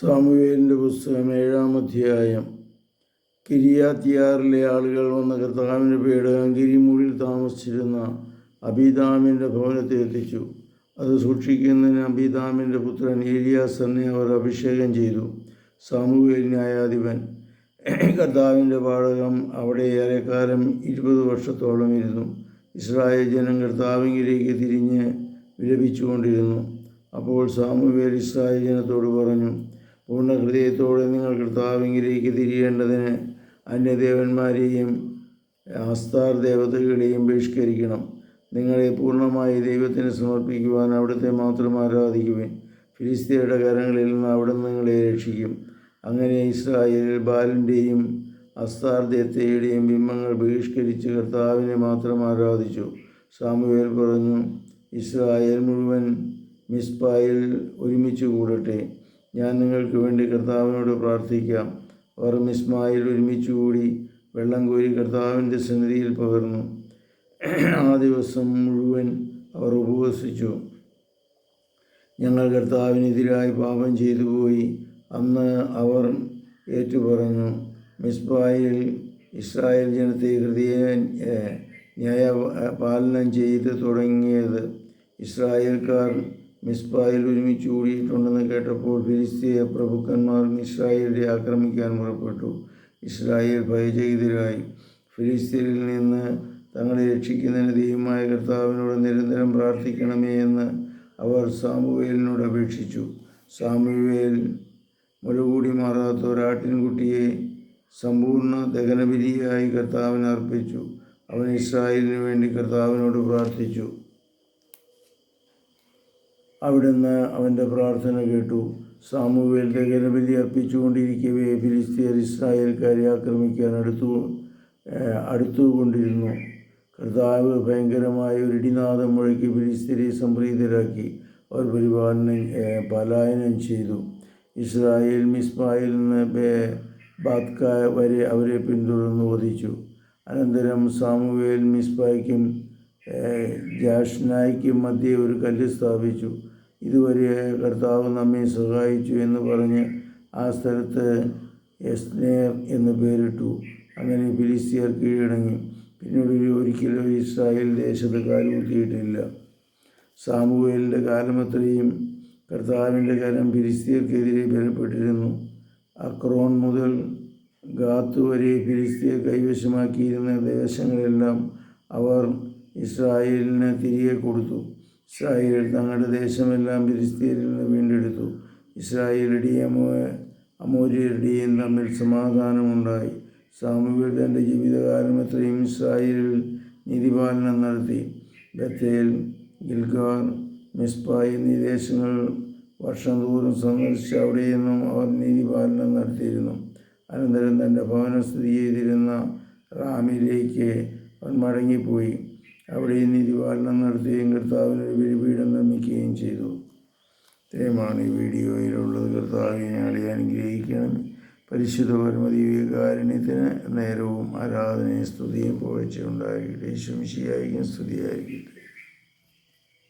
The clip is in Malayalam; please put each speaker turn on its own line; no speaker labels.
സാമുവേലിന്റെ പുസ്തകം ഏഴാം അധ്യായം. കിരിയാത്തിയാറിലെ ആളുകൾ വന്ന കർത്താവിന്റെ പേടകം ഗിരിമുഴിൽ താമസിച്ചിരുന്ന അബിതാമിന്റെ ഭവനത്തിൽ എത്തിച്ചു. അത് സൂക്ഷിക്കുന്നതിന് അബിതാമിന്റെ പുത്രൻ ഏലിയാസനെ അവർ അഭിഷേകം ചെയ്തു. സാമുവേൽ ന്യായാധിപൻ. കർത്താവിന്റെ പാടകം അവിടെ ഏറെക്കാലം ഇരുപത് വർഷത്തോളം ഇരുന്നു. ഇസ്രായേൽ ജനം കർത്താവിങ്കിലേക്ക് തിരിഞ്ഞ് വിലപിച്ചുകൊണ്ടിരുന്നു. അപ്പോൾ സാമുവേൽ ഇസ്രായേൽ ജനത്തോട് പറഞ്ഞു പൂർണ ഹൃദയത്തോടെ നിങ്ങൾ കർത്താവിങ്കിലേക്ക് തിരിയേണ്ടതിന് അന്യദേവന്മാരെയും ആസ്താർ ദേവതകളെയും ബഹിഷ്കരിക്കണം. നിങ്ങളെ പൂർണമായി ദൈവത്തിന് സമർപ്പിക്കുവാൻ അവിടുത്തെ മാത്രം ആരാധിക്കുവിൻ. ഫിലിസ്തീനയുടെ കരങ്ങളിൽ നിന്ന് അവിടുന്ന് നിങ്ങളെ രക്ഷിക്കും. അങ്ങനെ ഇസ്രായേലിൽ ബാലിന്റെയും അസ്താർ ബിംബങ്ങൾ ബഹിഷ്കരിച്ച് കർത്താവിനെ മാത്രം ആരാധിച്ചു. സാമുവേൽ പറഞ്ഞു ഇസ്രായേൽ മുഴുവൻ മിസ്പായിൽ ഒരുമിച്ച് കൂടട്ടെ. ഞാൻ നിങ്ങൾക്ക് വേണ്ടി കർത്താവിനോട് പ്രാർത്ഥിക്കാം. അവർ മിസ്മായിൽ ഒരുമിച്ച് കൂടി വെള്ളം കോരി കർത്താവിന്റെ സന്നിധിയിൽ പകർന്നു. ആ ദിവസം മുഴുവൻ അവർ ഉപവസിച്ചു. ഞങ്ങൾ കർത്താവിനെതിരായി പാപം ചെയ്തു പോയി. അന്ന് അവർ ഏറ്റുപറഞ്ഞു മിസ്ബായിൽ ഇസ്രായേൽ ജനത്തെ ഹൃദയ ന്യായ പാലനം ചെയ്ത് തുടങ്ങിയത് ഇസ്രായേൽക്കാർ മിസ്ബായിൽ ഒരുമിച്ച് കൂടിയിട്ടുണ്ടെന്ന് കേട്ടപ്പോൾ ഫിലിസ്തീയ പ്രഭുക്കന്മാർ ഇസ്രായേലിനെ ആക്രമിക്കാൻ പുറപ്പെട്ടു. ഇസ്രായേൽ ഭയചകിതരായി. ഫിലിസ്തീനിൽ നിന്ന് തങ്ങളെ രക്ഷിക്കുന്നതിന് ദൈവമായ കർത്താവിനോട് നിരന്തരം പ്രാർത്ഥിക്കണമേ എന്ന് അവർ സാമുവേലിനോട് അപേക്ഷിച്ചു. സാമുവേൽ മുലകൂടി മാറാത്ത ഒരാട്ടിൻകുട്ടിയെ സമ്പൂർണ ദഹനബലിയായി കർത്താവിന് അർപ്പിച്ചു. അവൻ ഇസ്രായേലിന് വേണ്ടി കർത്താവിനോട് പ്രാർത്ഥിച്ചു. അവിടുന്ന് അവന്റെ പ്രാർത്ഥന കേട്ടു. സാമുവേൽ ദഹനബലി അർപ്പിച്ചുകൊണ്ടിരിക്കവേ ഫിലിസ്തീയർ ഇസ്രായേൽക്കാരെ ആക്രമിക്കാൻ അടുത്തു അടുത്തുകൊണ്ടിരുന്നു. കർത്താവ് ഭയങ്കരമായ ഒരു ഇടിനാദം മുഴക്കി ഫിലിസ്തീനെ സംപ്രീതരാക്കി. അവർ പരിപാലനം പലായനം ചെയ്തു. ഇസ്രായേൽ മിസ്ബായിൽ നിന്ന് ബാത്ക വരെ അവരെ പിന്തുടർന്ന് വധിച്ചു. അനന്തരം സാമുവേൽ മിസ്ബായ്ക്കും ജാഷ്നായ്ക്കും മധ്യേ ഒരു കല്ല് സ്ഥാപിച്ചു. ഇതുവരെ കർത്താവ് നമ്മെ സഹായിച്ചു എന്ന് പറഞ്ഞ് ആ സ്ഥലത്ത് എസ്നേർ എന്ന് പേരിട്ടു. അങ്ങനെ ഫിലിസ്തീയർ കീഴടങ്ങി. പിന്നീട് ഒരിക്കലും ഇസ്രായേൽ ദേശത്ത് കാലുകുത്തിയിട്ടില്ല സാമുവേലിന്റെ കാലമത്രയും കർത്താവിന്റെ കരം ഫിലിസ്തീയർക്കെതിരെ ബലപ്പെട്ടിരുന്നു അക്രോൺ മുതൽ ഗാത്ത് വരെ ഫിലിസ്തീയർ കൈവശമാക്കിയിരുന്ന ദേശങ്ങളെല്ലാം അവർ ഇസ്രായേലിന് തിരികെ കൊടുത്തു. ഇസ്രായേൽ തങ്ങളുടെ ദേശമെല്ലാം ഫിലിസ്തീനിൽ നിന്ന് വീണ്ടെടുത്തു. ഇസ്രായേലിയുടെയും അമോ അമോര്യരുടെയും തമ്മിൽ സമാധാനമുണ്ടായി. സാമുവേൽ തന്റെ ജീവിതകാലം എത്രയും ഇസ്രായേലിൽ നീതിപാലനം നടത്തി. ബത്തേൽ ഗിൽഗാർ മിസ്ബ എന്നീ ദേശങ്ങൾ വർഷം തോറും സന്ദർശിച്ച് അവിടെ നിന്നും അവർ നീതിപാലനം നടത്തിയിരുന്നു. അനന്തരം തന്റെ ഭവനം സ്ഥിതി ചെയ്തിരുന്ന റാമിലേക്ക് അവൻ മടങ്ങിപ്പോയി. അവിടെ നീതിപാലനം നടത്തുകയും കർത്താവിനൊരു ബലിപീഠം നിർമ്മിക്കുകയും ചെയ്തു. ഇത്രയുമാണ് ഈ വീഡിയോയിലുള്ളത്. കർത്താവിനെ ഞങ്ങളെ അനുഗ്രഹിക്കണം. പരിശുദ്ധ പരമദീവികാരുണ്യത്തിന് നേരവും ആരാധനയും സ്തുതിയും ശുംശിയായിരിക്കും ശംശിയായിരിക്കും സ്തുതിയായിരിക്കട്ടെ.